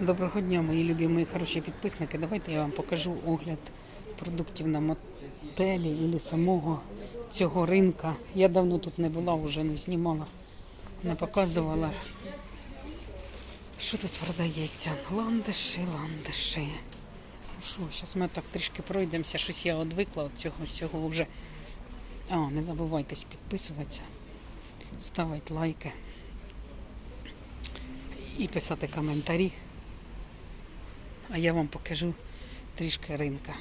Доброго дня, мої любі, мої хороші підписники. Давайте я вам покажу огляд продуктів на мотелі або самого цього ринка. Я давно тут не була, вже не знімала, не показувала. Що тут продається? Ландиші, ландиші. Ну що, зараз ми так трішки пройдемося. Щось я одвикла від цього всього вже. А, не забувайтесь підписуватися, ставити лайки і писати коментарі. А я вам покажу трішки ринка.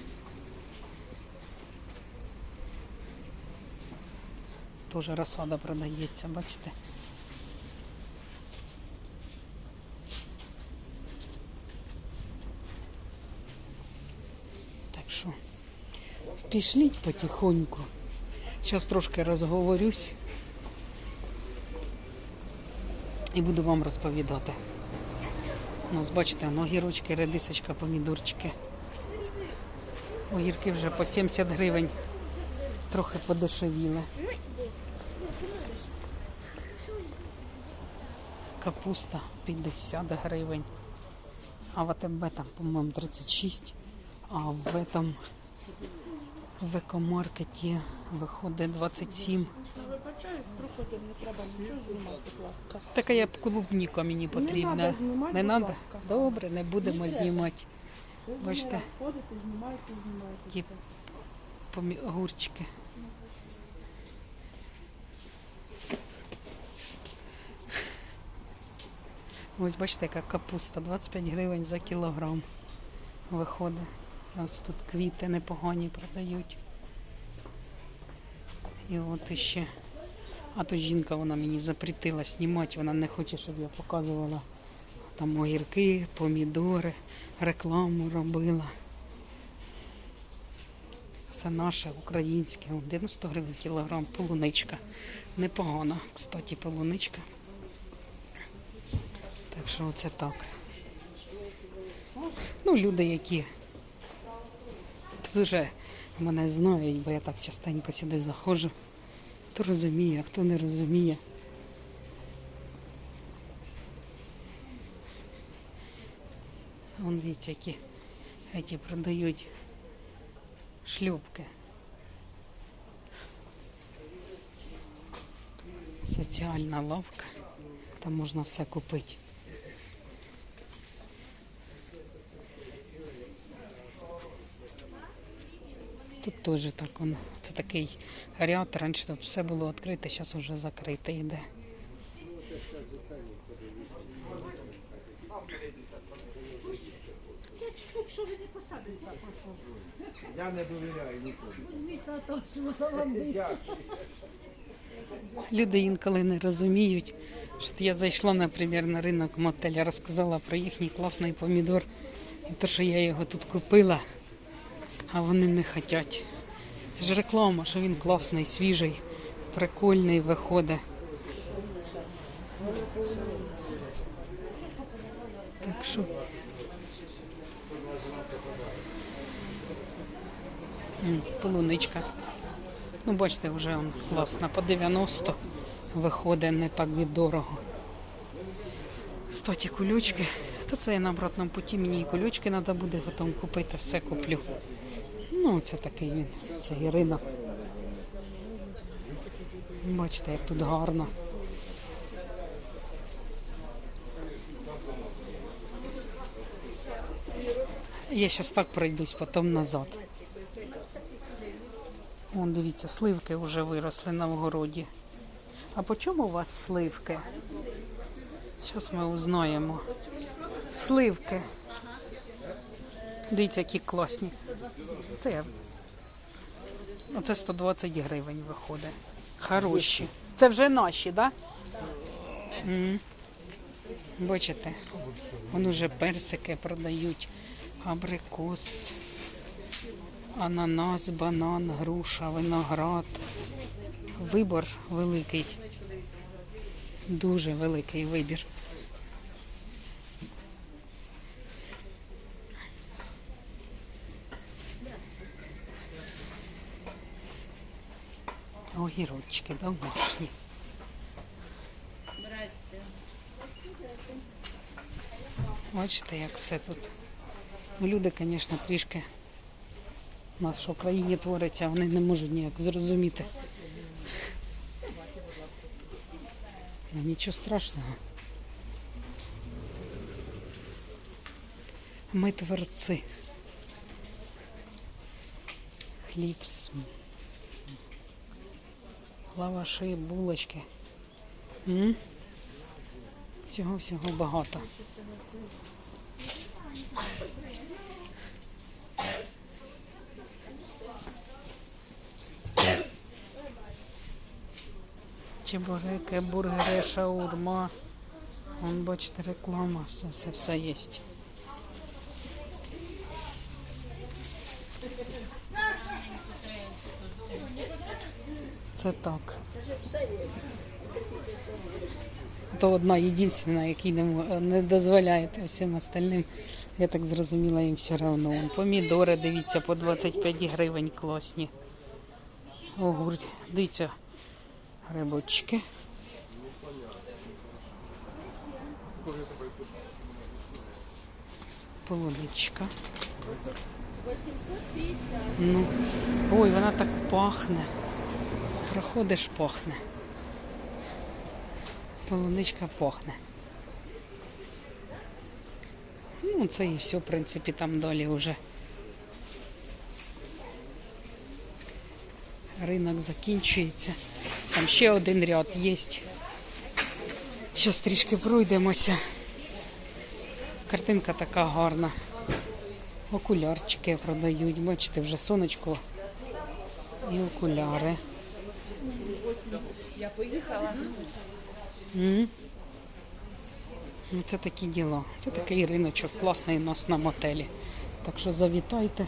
Тоже розсада продається, бачите? Так що пішліть потихоньку. Зараз трошки розговорюсь і буду вам розповідати. У нас, бачите, огірочки, редисочка, помідорчики. Огірки вже по 70 гривень. Трохи подешевіли. Капуста 50 гривень. А в АТБ там, по-моєму, 36. А в этом в екомаркеті виходить 27. Вибачаю, проходимо, не треба нічого знімати, будь ласка. Така я б клубніка мені потрібна. надо знімати, Не будь надо? ласка. Добре, не будемо Не знімати. Ви Бачите? мене Ходите, знімаєте, знімаєте. Ті помі- огурчики. Ось бачите, яка капуста. 25 гривень за кілограм виходить. Ось тут квіти непогані продають. І от іще. А то жінка вона мені запретила знімати, вона не хоче, щоб я показувала там огірки, помідори, рекламу робила. Все наше, українське. 90 гривень кілограм, полуничка. Непогана, кстати, полуничка. Так що оце так. Ну, люди, які дуже мене знають, бо я так частенько сюди заходжу. Хто розуміє, а хто не розуміє. Вон дивіться, які ці продають шлюпки. Соціальна лавка. Там можна все купити. Тут теж так воно. Це такий ряд. Раніше тут все було відкрите, зараз вже закрите йде. Я не довіряю нікому. Люди інколи не розуміють. Що я зайшла, наприклад, на ринок мотеля, розказала про їхній класний помідор. І те, що я його тут купила, а вони не хочуть. Це ж реклама, що він класний, свіжий, прикольний виходить. Так що. Полуничка. Ну, бачите, вже он класно. По 90 виходить не так і дорого. Стоті кульочки. Та це я на обратному путі, мені і кульочки треба буде потім купити, все куплю. Ну, це такий він, цей ринок. Бачите, як тут гарно. Я зараз так пройдусь, потім назад. Вон, дивіться, сливки вже виросли на вгороді. А по чому у вас сливки? Зараз ми узнаємо. Сливки. Дивіться, які класні. Це, Оце 120 гривень виходить. Хороші. Це вже наші, так? Да? Бачите, вон уже персики продають, абрикос ананас, банан, груша, виноград. Вибір великий. Дуже великий вибір. Огірочки домашні. Бачите, як все тут. Ну, люди, звісно, трішки нас в країні твориться, вони не можуть ніяк зрозуміти. Ну, нічого страшного. Ми творці. Хліб, с- лаваши, булочки. Всього-всього багато. Чебуреки, бургери, шаурма. Вон, бачите, реклама, все, все, все є. Це так. То одна єдина, який не, не дозволяє всім остальним. Я так зрозуміла, їм все одно. Помідори, дивіться, по 25 гривень класні. Огурці, дивіться, грибочки. Полуничка. Ну, ой, вона так пахне. Проходиш, пахне. Полуничка пахне. Ну, це і все, в принципі, там далі вже. Ринок закінчується. Там ще один ряд є. Щас трішки пройдемося. Картинка така гарна. Окулярчики продають. Бачите, вже сонечко і окуляри. Я поїхала. Ну, Це такі діла. Це такий риночок класний у нас на мотелі. Так що завітайте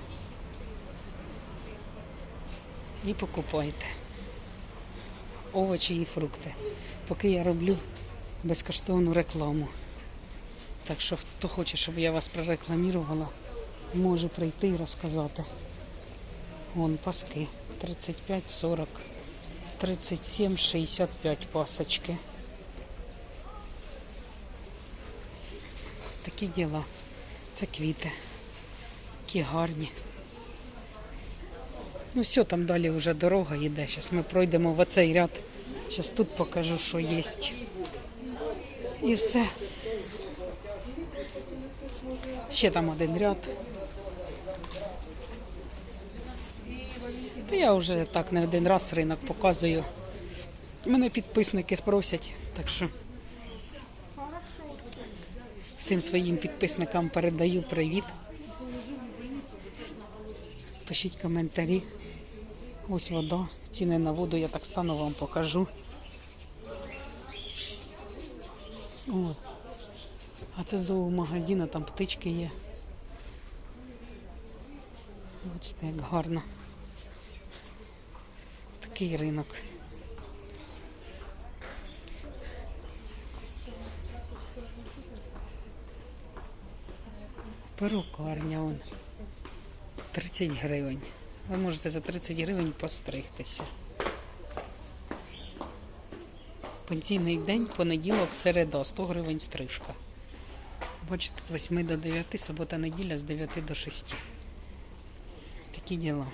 і покупайте овочі і фрукти. Поки я роблю безкоштовну рекламу. Так що хто хоче, щоб я вас прорекламувала, може прийти і розказати. Вон паски 35, 40, 37, 65 пасочки. Такі діла. Це квіти. Які гарні. Ну все, там далі вже дорога йде. Зараз ми пройдемо в оцей ряд. Зараз тут покажу, що є. І все. Ще там один ряд. Та я вже так не один раз ринок показую. Мене підписники спросять, так що всім своїм підписникам передаю привіт. Пишіть коментарі. Ось вода. Ціни на воду я так стану вам покажу. О, а це зоомагазин, а там птички є. Бачите, як гарно. Такий ринок. Перукарня вон. 30 гривень. Ви можете за 30 гривень постригтися. Пенсійний день, понеділок, середа, 100 гривень стрижка. Бачите, з 8 до 9, субота, неділя, з 9 до 6. Такі діла.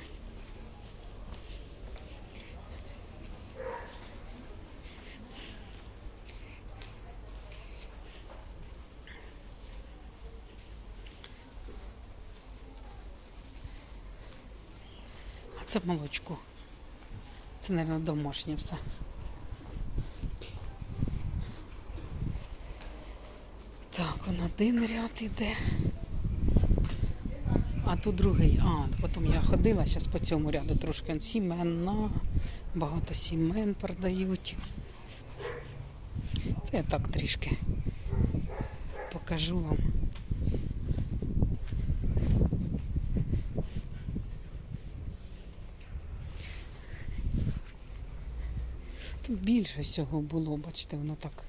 Це молочко. Це, мабуть, домашнє все. Так, он один ряд іде. А тут другий. А, потім я ходила зараз по цьому ряду трошки сімена, багато сімен продають. Це я так трішки покажу вам. Тут більше всього було, бачите, воно так.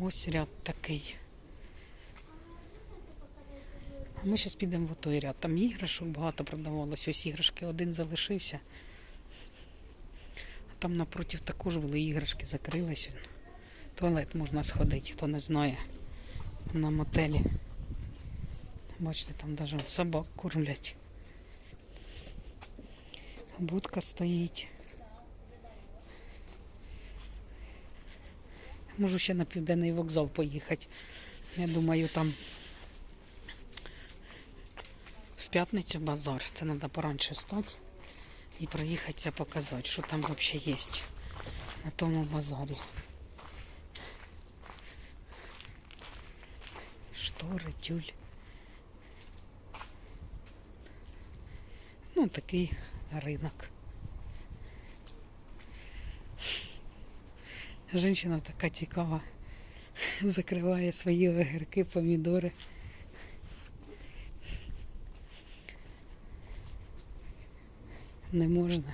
Ось ряд такий. Ми зараз підемо в той ряд. Там іграшок багато продавалось. Ось іграшки один залишився. А там напротив також були іграшки, закрились. Туалет можна сходити, хто не знає. на мотелі. Бачите, там навіть собак кормлять. Будка стоїть. Можу ще на південний вокзал поїхати. Я думаю, там в п'ятницю базар. Це треба поранше встати і проїхатися показати, що там взагалі є на тому базарі. Штори, тюль. Ну, такий ринок. Жінка така цікава. Закриває свої огірки, помідори. Не можна.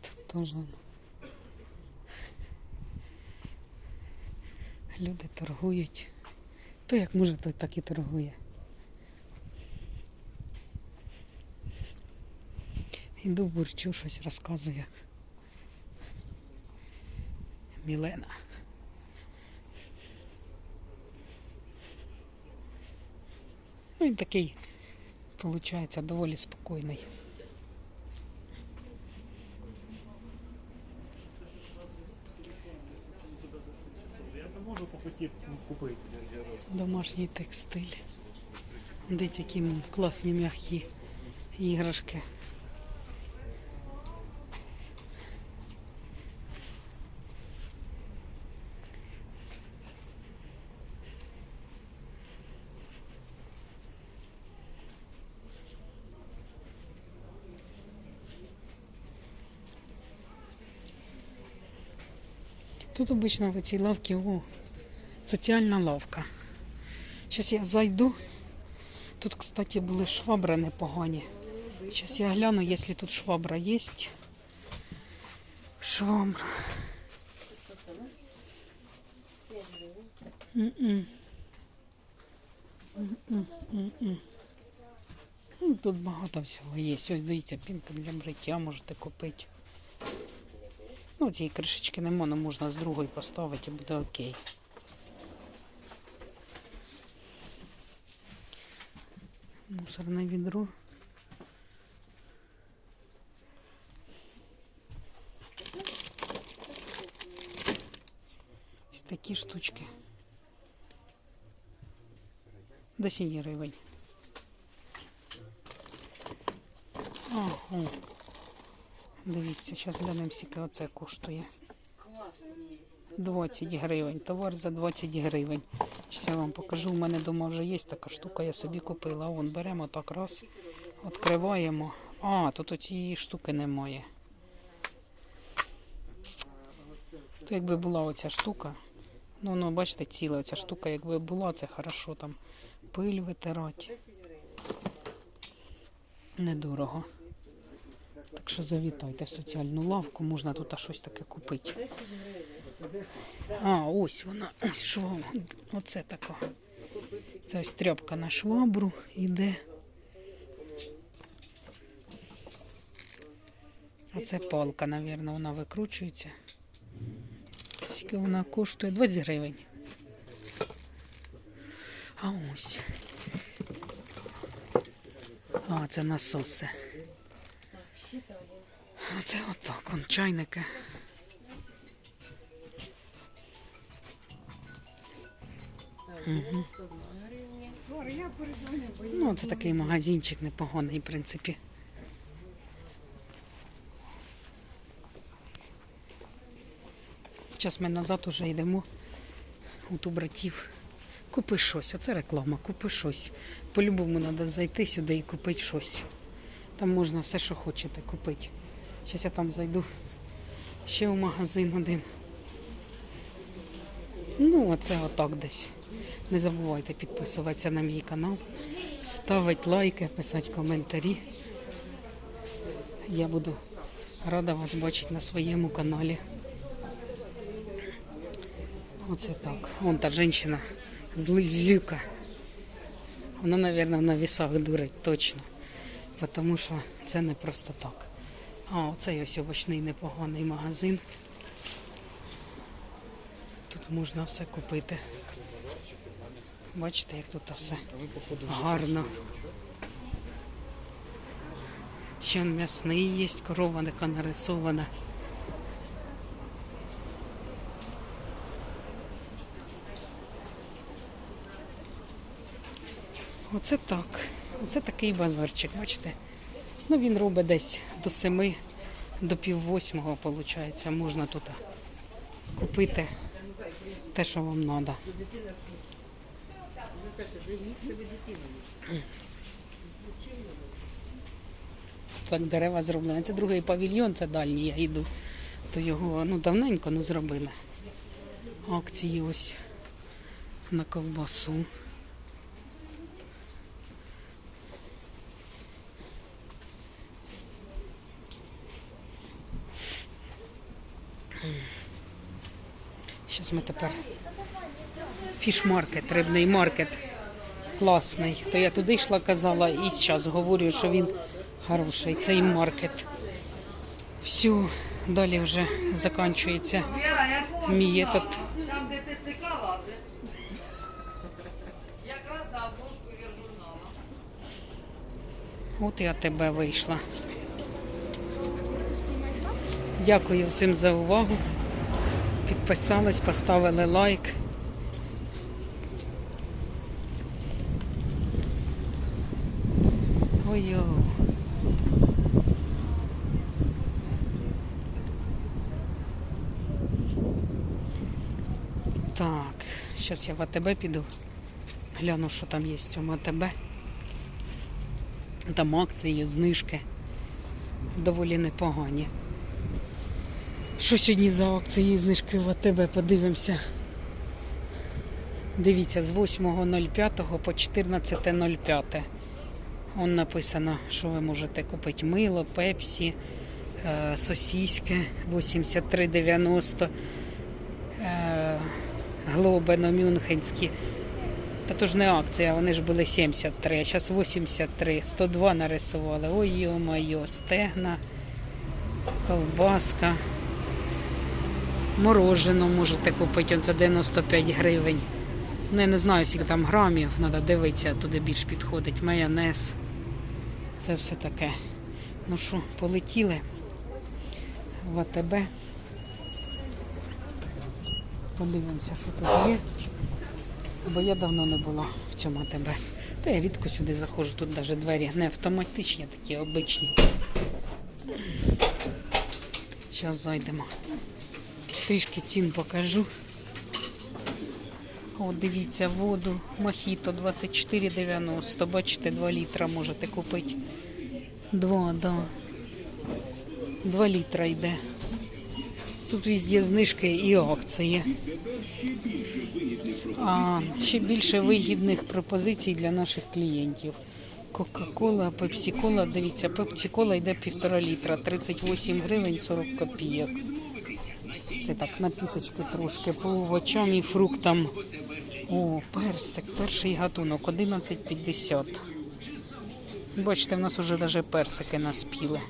Тут теж. Люди торгують. То як може, той так і торгує. Іду бурчу, щось розказує. Мілена. Ну, він такий, виходить, доволі спокійний. Домашній текстиль. Дивіться, які класні м'які іграшки. Тут обично в цій лавці о, соціальна лавка. Зараз я зайду. Тут, кстати, були швабри непогані. Зараз я гляну, якщо тут швабра є. Швабра. Тут багато всього є. Ось дивіться, пінка для бриття можете купити. Ну, цієї кришечки нема, але можна з другої поставити і буде окей. Мусорне відро. Ось такі штучки. 10 гривень. Ага. Дивіться, зараз глянемо, скільки оце коштує. 20 гривень. Товар за 20 гривень. Зараз я вам покажу. У мене вдома вже є така штука, я собі купила. Вон беремо так раз, відкриваємо. А, тут цієї штуки немає. То якби була оця штука. Ну, ну, бачите, ціла оця штука, якби була, це хорошо там пиль витирати. Недорого. Так що завітайте в соціальну лавку, можна тут щось таке купити. А, ось вона, ось що, оце така. Це ось тряпка на швабру іде. А це палка, мабуть, вона викручується. Скільки вона коштує? 20 гривень. А ось. А, це насоси. А це отак, он чайники. Ну, це такий магазинчик непоганий, в принципі. Зараз ми назад уже йдемо от у братів. Купи щось, оце реклама, купи щось. По-любому треба зайти сюди і купити щось. Там можна все, що хочете купити. Зараз я там зайду ще в магазин один. Ну, оце отак десь. Не забувайте підписуватися на мій канал, ставити лайки, писати коментарі. Я буду рада вас бачити на своєму каналі. Оце так. Вон та жінка зли- злюка. Вона, мабуть, на вісах дурить точно. Тому що це не просто так. А, оцей ось овочний непоганий магазин. Тут можна все купити. Бачите, як тут все гарно. Ще м'ясний є, корова така нарисована. Оце так. Оце такий базарчик, бачите? Ну він робить десь до семи, до пів восьмого, виходить. Можна тут купити те, що вам треба. Так дерева зроблені. Це другий павільйон, це дальній, я йду. То його ну, давненько ну, зробили. Акції ось на ковбасу. Зараз ми тепер фішмаркет, рибний маркет класний. То я туди йшла, казала, і зараз говорю, що він хороший. Цей маркет. Все, далі вже закінчується мій этот. Там, де ТЦК лазить. Якраз на обложку віржурнала. От я тебе вийшла. Дякую всім за увагу. Підписались, поставили лайк. Ой-йо. Так, зараз я в АТБ піду. Гляну, що там є в цьому АТБ. Там акції, знижки доволі непогані. Що сьогодні за акції знижки в АТБ? Подивимося. Дивіться, з 8.05 по 14.05. Он написано, що ви можете купити мило, пепсі, сосіски 83,90, е, глобено мюнхенські. Та то ж не акція, вони ж були 73, а зараз 83, 102 нарисували. Ой, йо-моє, стегна, ковбаска. Морожено можете купити за 95 гривень. Ну, я не знаю, скільки там грамів, треба дивитися, туди більш підходить. Майонез. Це все таке. Ну що, полетіли в АТБ. Подивимося, що тут є. Бо я давно не була в цьому АТБ. Та я рідко сюди заходжу, тут навіть двері не автоматичні, такі обичні. Зараз зайдемо. Трішки цін покажу. О, дивіться, воду Мохіто 24,90. Бачите, 2 літра можете купити. 2, да. 2 літра йде. Тут везде знижки і акції. А ще більше вигідних пропозицій для наших клієнтів. Кока-кола, пепсі-кола, дивіться, пепсі-кола йде півтора літра, 38 гривень 40 копійок. Це так, напіточки трошки по овочам і фруктам. О, персик, перший гатунок, 11,50. Бачите, в нас вже навіть персики наспіли.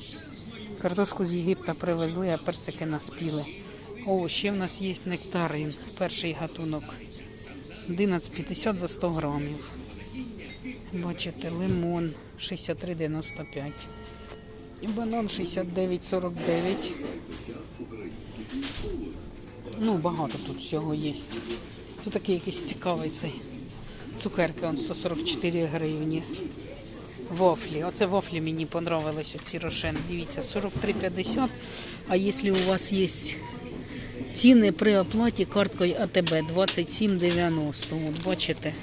Картошку з Єгипта привезли, а персики наспіли. О, ще в нас є нектарин, перший гатунок. 11,50 за 100 грамів. Бачите, лимон 63,95. І банан 69,49. Ну, багато тут всього є. Це такий якийсь цікавий цей. Цукерки он 144 гривні. Вафлі. Оце вафлі мені понравились, оці рошен. Дивіться, 43,50. А якщо у вас є ціни при оплаті карткою АТБ 27,90. От бачите.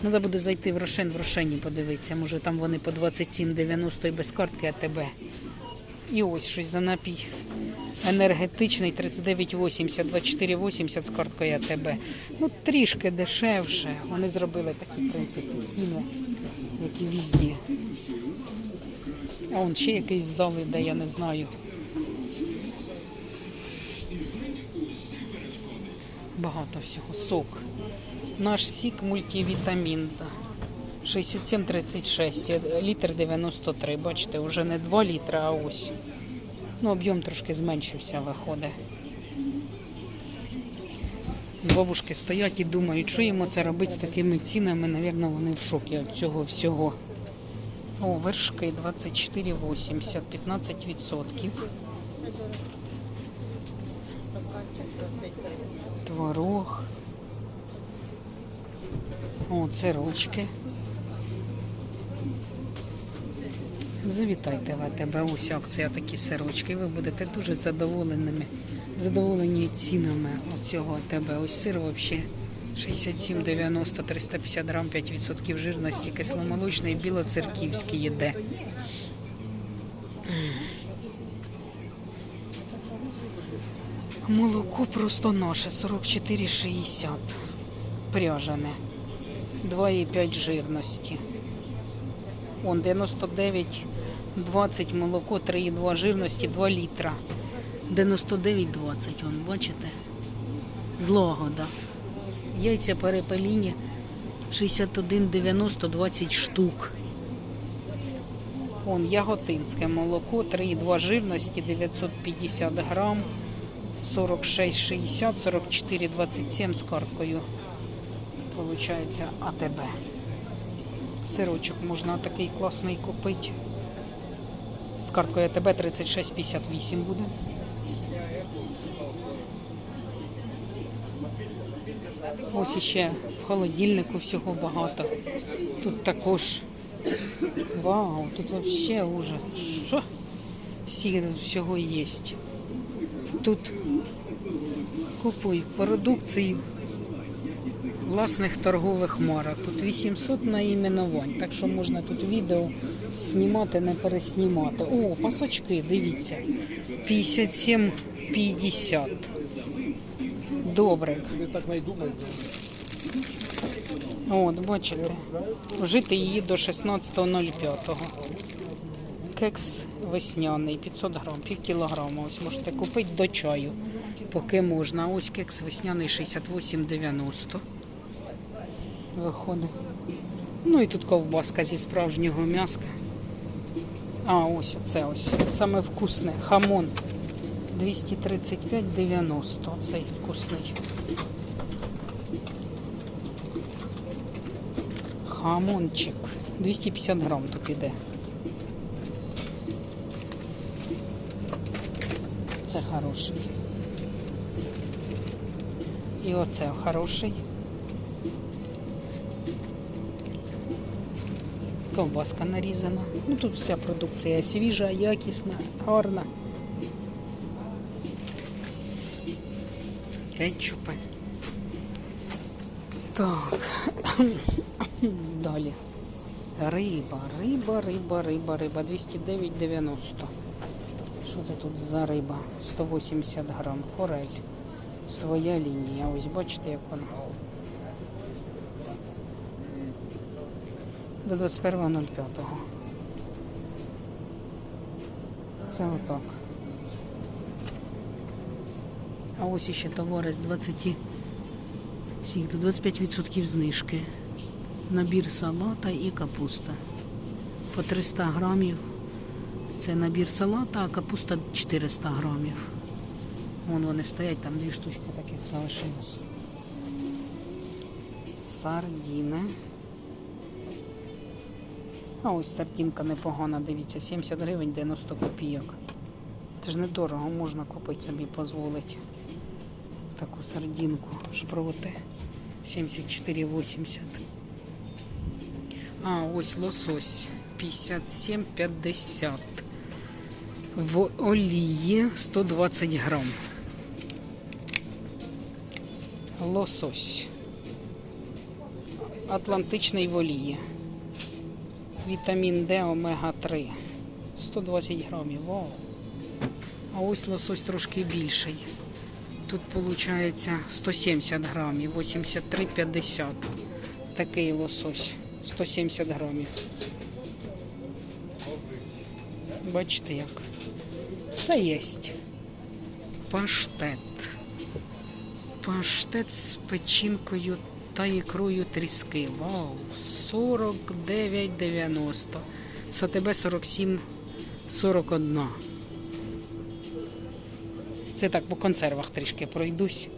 Треба буде зайти в Рошен, в Рошені подивитися. Може там вони по 27,90 і без картки АТБ. І ось щось за напій. Енергетичний 39,80, 24,80 з карткою АТБ. Ну, трішки дешевше. Вони зробили такі, в принципі, ціни, як і везде. А он ще якийсь зал іде, я не знаю. Багато всього. Сок. Наш сік мультивітамін. да. 67,36, літр 93. Бачите, вже не 2 літра, а ось. Ну, об'єм трошки зменшився, виходить. Бабушки стоять і думають, що йому це робити з такими цінами. Навірно, вони в шокі від цього всього. О, вершки 24,80, 15%. Творог. О, це ручки. Завітайте в АТБ, ось акція такі сирочки. Ви будете дуже задоволеними, задоволені цінами оцього АТБ. Ось сир взагалі 67,90, 350 грам, 5% жирності, кисломолочний, білоцерківський йде. Молоко просто наше 44,60. Пряжене. 2,5 жирності. Он 99, 20 молоко, 3,2 жирності, 2 літра. 99,20, вон, бачите? Злагода. Яйця перепеліні 61,90, 20 штук. Вон яготинське молоко, 3,2 жирності, 950 грам, 46,60, 44,27 з карткою. Получається АТБ. Сирочок можна такий класний купити. З карткою АТБ 36,58 буде. Ось іще в холодильнику всього багато. Тут також. Вау, тут взагалі уже. Що? Всі всього є. Тут купуй продукцію власних торгових марок. Тут 800 наіменувань, так що можна тут відео знімати, не переснімати. О, пасочки, дивіться. 57,50. Добре. От, бачите. Вжити її до 16.05. Кекс весняний, 500 грам, пів кілограма. Ось можете купити до чаю, поки можна. Ось кекс весняний 68,90. Виходить. Ну і тут ковбаска зі справжнього м'яска. А, ось оце ось. Саме вкусне. Хамон 235,90. Цей вкусний. Хамончик. 250 грам тут іде. Це хороший. І оце хороший. Ковбаска нарізана. Ну тут вся продукція свіжа, якісна, гарна. Кетчупи. Так. Далі. Риба, риба, риба, риба, риба. 209,90. Що це тут за риба? 180 грам. Форель. Своя лінія. Ось бачите, як вона. До 21.05. Це отак. А ось іще товари з 20. Всіх тут 25% знижки. Набір салата і капуста. По 300 грамів. Це набір салата, а капуста 400 грамів. Вон вони стоять, там дві штучки таких залишилось. Сардіни. А ось сардінка непогана, дивіться, 70 гривень 90 копійок. Це ж недорого, можна купити собі, дозволити. Таку сардінку шпроти. 74,80. А, ось лосось 57,50. В олії 120 грам. Лосось. Атлантичний в олії. Вітамін Д омега 3. 120 грамів. Вау. А ось лосось трошки більший. Тут виходить 170 грамів, 83,50. Такий лосось. 170 грамів. Бачите як. Це є. Паштет. Паштет з печінкою та ікрою тріски. Вау! 49,90. САТБ 47,41. Це так по консервах трішки пройдусь.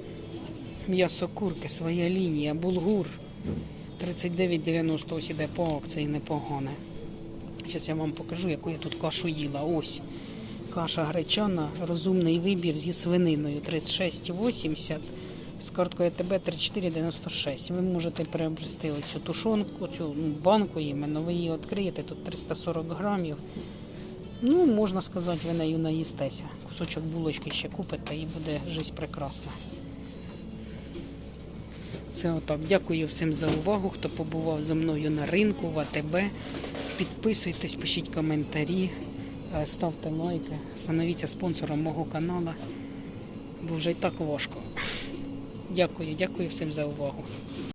М'ясо курки, своя лінія, булгур. 39,90 ось іде по акції непогане. Зараз я вам покажу, яку я тут кашу їла. Ось каша гречана, розумний вибір зі свининою 36,80. З карткою ТБ 34,96. Ви можете приобрести оцю тушонку, цю ну, банку іменно. Ви її відкриєте, тут 340 грамів. Ну, можна сказати, ви нею наїстеся. Кусочок булочки ще купите і буде життя прекрасна. Це отак. Дякую всім за увагу, хто побував зі мною на ринку в АТБ. Підписуйтесь, пишіть коментарі, е, ставте лайки, становіться спонсором мого каналу, бо вже і так важко. Дякую, дякую всім за увагу.